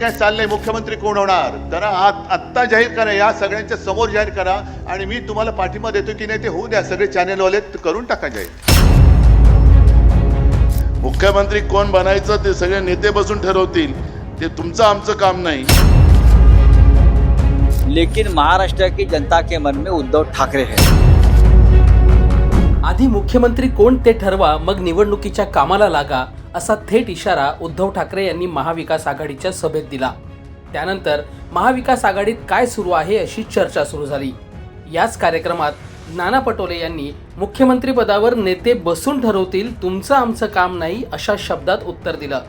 काय चाललंय? मुख्यमंत्री कोण होणार? जरा आत- आत्ता जाहीर करा या सगळ्यांच्या समोर जाहीर करा आणि मी तुम्हाला पाठिंबा देतो की नाही ते होऊ द्या. सगळे चॅनेलवाले करून टाका जाहीर. मुख्यमंत्री कोण बनायचं ते सगळे नेते बसून ठरवतील. ते तुमचं आमचं काम नाही. लेकिन महाराष्ट्र की जनता के मन में उद्धव ठाकरे है। आधी मुख्यमंत्री कोण ते ठरवा मग निवडणुकीच्या कामाला लागा असा थेट इशारा उद्धव ठाकरे यांनी महाविकास आघाडीच्या सभेत दिला. त्यानंतर महाविकास आघाडीत काय सुरू आहे अशी चर्चा सुरू झाली. याच कार्यक्रमात नाना पटोले यांनी मुख्यमंत्रीपदावर नेते बसून ठरवतील तुमचं आमचं काम नाही अशा शब्दात उत्तर दिलं.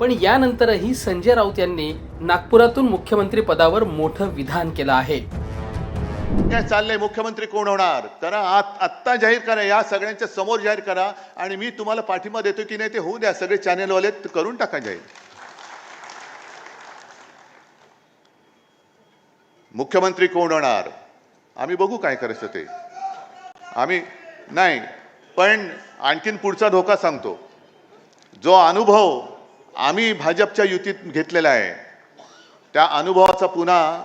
पण यानंतरही संजय राऊत यांनी नागपुरातून मुख्यमंत्रीपदावर मोठं विधान केलं आहे. काय चाललंय मुख्यमंत्री कोण होणार? करा आत- आत्ता जाहीर करा या सगळ्यांच्या समोर जाहीर करा. आणि मी तुम्हाला पाठिंबा देतो की नाही ते होऊ द्या. सगळे चॅनेलवाले करून टाका जाहीर. मुख्यमंत्री कोण होणार? आम्ही बघू काय करायचं ते. आम्ही नाही पण आणखीन पुढचा धोका सांगतो. जो अनुभव आम्ही भाजपच्या युतीत घेतलेला आहे त्या अनुभवाचा पुन्हा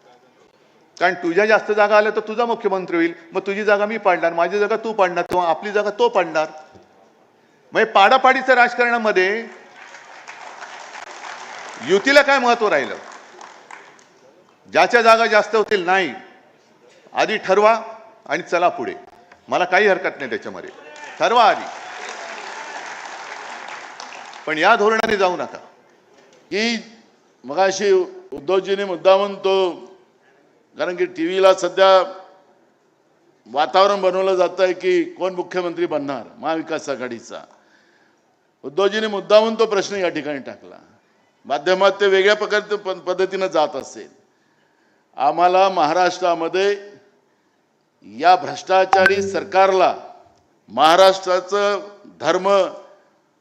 कारण तुझ्या जास्त जागा आल्या तर तुझा मुख्यमंत्री होईल. मग तुझी जागा मी पाडणार माझी जागा तू पाडणार किंवा आपली जागा तो पाडणार. म्हणजे पाडापाडीच्या राजकारणामध्ये युतीला काय महत्त्व राहिलं? ज्याच्या जागा जास्त होतील नाही. आधी ठरवा आणि चला पुढे. मला काही हरकत नाही त्याच्यामध्ये. ठरवा आधी. पण या धोरणाने जाऊ नका. की मगाशी उद्धवजीने मुद्दा म्हणतो कारण की टी व्हीला सध्या वातावरण बनवलं जात आहे की कोण मुख्यमंत्री बनणार? महाविकास आघाडीचा. उद्धवजींनी मुद्दामून तो प्रश्न या ठिकाणी टाकला. माध्यमात ते वेगळ्या प्रकारचे पद्धतीनं जात असेल. आम्हाला महाराष्ट्रामध्ये या भ्रष्टाचारी सरकारला महाराष्ट्राचं धर्म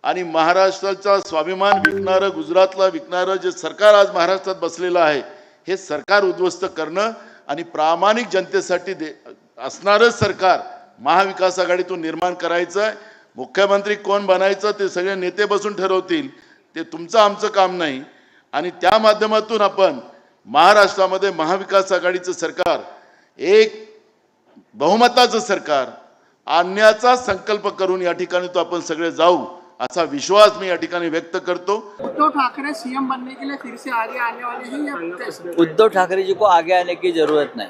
आणि महाराष्ट्राचा स्वाभिमान विकणारं गुजरातला विकणारं जे सरकार आज महाराष्ट्रात बसलेलं आहे हे सरकार उद्ध्वस्त करणं आणि प्रामाणिक जनतेसाठी दे असणारं सरकार महाविकास आघाडीतून निर्माण करायचं आहे. मुख्यमंत्री कोण बनायचं ते सगळे नेते बसून ठरवतील. ते तुमचं आमचं काम नाही. आणि त्या माध्यमातून आपण महाराष्ट्रामध्ये महाविकास आघाडीचं सरकार एक बहुमताचं सरकार आणण्याचा संकल्प करून या ठिकाणी तो आपण सगळे जाऊ. असा विश्वास मी या ठिकाणी व्यक्त करतो? उद्धव ठाकरे सीएम बनने के लिए फिर से आगे आने वाले हैं या उद्धव ठाकरे जी को आगे आने की ज़रूरत नहीं।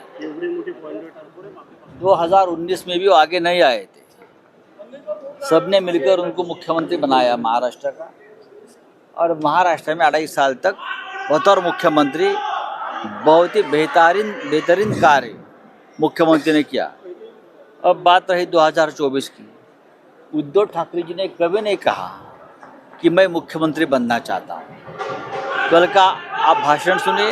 2019 में भी वो आगे नहीं आए थे। सबने मिलकर उनको मुख्यमंत्री बनाया महाराष्ट्र का। और महाराष्ट्र में अढ़ाई साल तक बतौर मुख्यमंत्री बहुत ही बेहतरीन बेहतरीन कार्य मुख्यमंत्री ने किया। अब बात रही 2024 की। उद्धव ठाकरे जी ने कभी नहीं कहा कि मैं मुख्यमंत्री बनना चाहता हूँ। कल का आप भाषण सुनिए।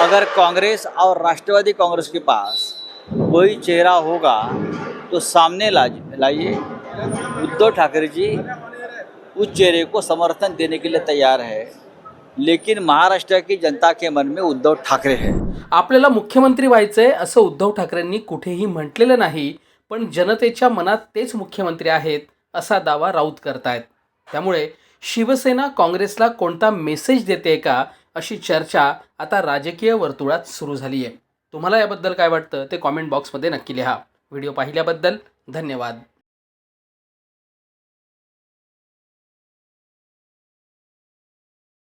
अगर कांग्रेस और राष्ट्रवादी कांग्रेस के पास कोई चेहरा होगा तो सामने लाइए। उद्धव ठाकरे जी उस चेहरे को समर्थन देने के लिए तैयार है लेकिन महाराष्ट्र की जनता के मन में उद्धव ठाकरे है। आपल्याला मुख्यमंत्री व्हायचंय असं उद्धव ठाकरेंनी कुठेही म्हटलेलं नाही. पण जनतेच्या मनात तेच मुख्यमंत्री आहेत असा दावा राऊत करतायत. त्यामुळे शिवसेना काँग्रेसला कोणता मेसेज देते का अशी चर्चा आता राजकीय वर्तुळात सुरू झाली आहे तुम्हाला याबद्दल काय वाटतं ते कॉमेंट बॉक्समध्ये नक्की लिहा. व्हिडिओ पाहिल्याबद्दल धन्यवाद.